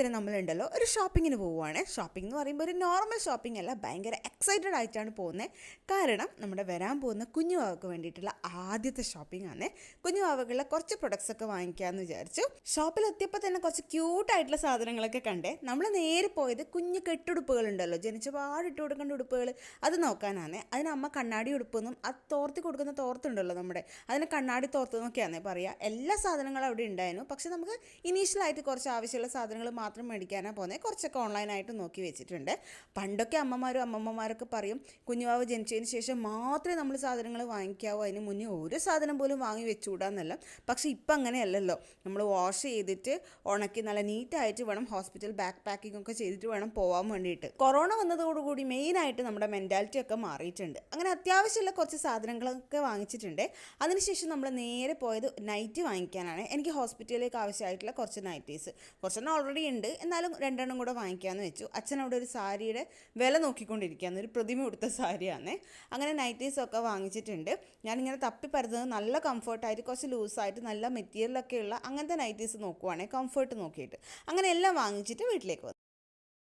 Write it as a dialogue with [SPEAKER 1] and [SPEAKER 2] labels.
[SPEAKER 1] ഉദാഹരണത്തിന് നമ്മളുണ്ടല്ലോ ഒരു ഷോപ്പിങ്ങിന് പോവുകയാണ് ഷോപ്പിംഗ് എന്ന് പറയുമ്പോൾ ഒരു നോർമൽ ഷോപ്പിംഗ് അല്ല ഭയങ്കര എക്സൈറ്റഡ് ആയിട്ടാണ് പോകുന്നത്. കാരണം നമ്മുടെ വരാൻ പോകുന്ന കുഞ്ഞു വാവക്ക് വേണ്ടിയിട്ടുള്ള ആദ്യത്തെ ഷോപ്പിംഗ് ആണ്. കുഞ്ഞു വാവകളുടെ കുറച്ച് പ്രൊഡക്ട്സ് ഒക്കെ വാങ്ങിക്കാമെന്ന് വിചാരിച്ചു. ഷോപ്പിൽ എത്തിയപ്പോൾ തന്നെ കുറച്ച് ക്യൂട്ടായിട്ടുള്ള സാധനങ്ങളൊക്കെ കണ്ടേ. നമ്മൾ നേരെ പോയത് കുഞ്ഞു കെട്ടുടുപ്പുകളുണ്ടല്ലോ ജനിച്ച പാടിട്ട് കൊടുക്കേണ്ട ഉടുപ്പുകൾ. അത് നോക്കാനാണ്. അതിന് അമ്മ കണ്ണാടി ഉടുപ്പൊന്നും അത് തോർത്തി കൊടുക്കുന്ന തോർത്തുണ്ടല്ലോ നമ്മുടെ അതിന് കണ്ണാടി തോർത്ത് എന്നൊക്കെയാണ് പറയുക എല്ലാ സാധനങ്ങളും അവിടെ ഉണ്ടായിരുന്നു. പക്ഷെ നമുക്ക് ഇനീഷ്യലായിട്ട് കുറച്ച് ആവശ്യമുള്ള സാധനങ്ങൾ മാത്രം മേടിക്കാനാണ് പോകുന്നത് കുറച്ചൊക്കെ ഓൺലൈനായിട്ട് നോക്കി വെച്ചിട്ടുണ്ട്. പണ്ടൊക്കെ അമ്മമാരും അമ്മമ്മമാരൊക്കെ പറയും കുഞ്ഞുവാവ് ജനിച്ചതിന് ശേഷം മാത്രമേ നമ്മൾ സാധനങ്ങൾ വാങ്ങിക്കാവൂ. അതിന് മുന്നേ ഒരു സാധനം പോലും വാങ്ങി വെച്ചുകൂടാന്നല്ല. പക്ഷേ ഇപ്പം അങ്ങനെയല്ലല്ലോ. നമ്മൾ വാഷ് ചെയ്തിട്ട് ഉണക്കി നല്ല നീറ്റായിട്ട് വേണം ഹോസ്പിറ്റൽ ബാക്ക് പാക്കിംഗ് ഒക്കെ ചെയ്തിട്ട് വേണം പോകാൻ വേണ്ടിയിട്ട്. കൊറോണ വന്നതോടുകൂടി മെയിനായിട്ട് നമ്മുടെ മെന്റാലിറ്റി ഒക്കെ മാറിയിട്ടുണ്ട്. അങ്ങനെ അത്യാവശ്യമുള്ള കുറച്ച് സാധനങ്ങളൊക്കെ വാങ്ങിച്ചിട്ടുണ്ട്. അതിനുശേഷം നമ്മൾ നേരെ പോയത് നൈറ്റ് വാങ്ങിക്കാനാണ്. എനിക്ക് ഹോസ്പിറ്റലിലേക്ക് ആവശ്യമായിട്ടുള്ള കുറച്ച് നൈറ്റീസ്. കുറച്ചെണ്ണം ഓൾറെഡി ഉണ്ട്. എന്നാലും രണ്ടെണ്ണം കൂടെ വാങ്ങിക്കാമെന്ന് വെച്ചു. അച്ഛൻ അവിടെ ഒരു സാരിയുടെ വില നോക്കിക്കൊണ്ടിരിക്കുകയാണ്. ഒരു പ്രതിമ കൊടുത്ത സാരിയാണ് അങ്ങനെ നൈറ്റീസൊക്കെ വാങ്ങിച്ചിട്ടുണ്ട്. ഞാനിങ്ങനെ തപ്പി പരതുന്നത് നല്ല കംഫർട്ടായിട്ട് കുറച്ച് ലൂസായിട്ട് നല്ല മെറ്റീരിയലൊക്കെ ഉള്ള അങ്ങനത്തെ നൈറ്റീസ് നോക്കുവാണെങ്കിൽ കംഫർട്ട് നോക്കിയിട്ട്. അങ്ങനെ എല്ലാം വാങ്ങിച്ചിട്ട് വീട്ടിലേക്ക് വന്നു.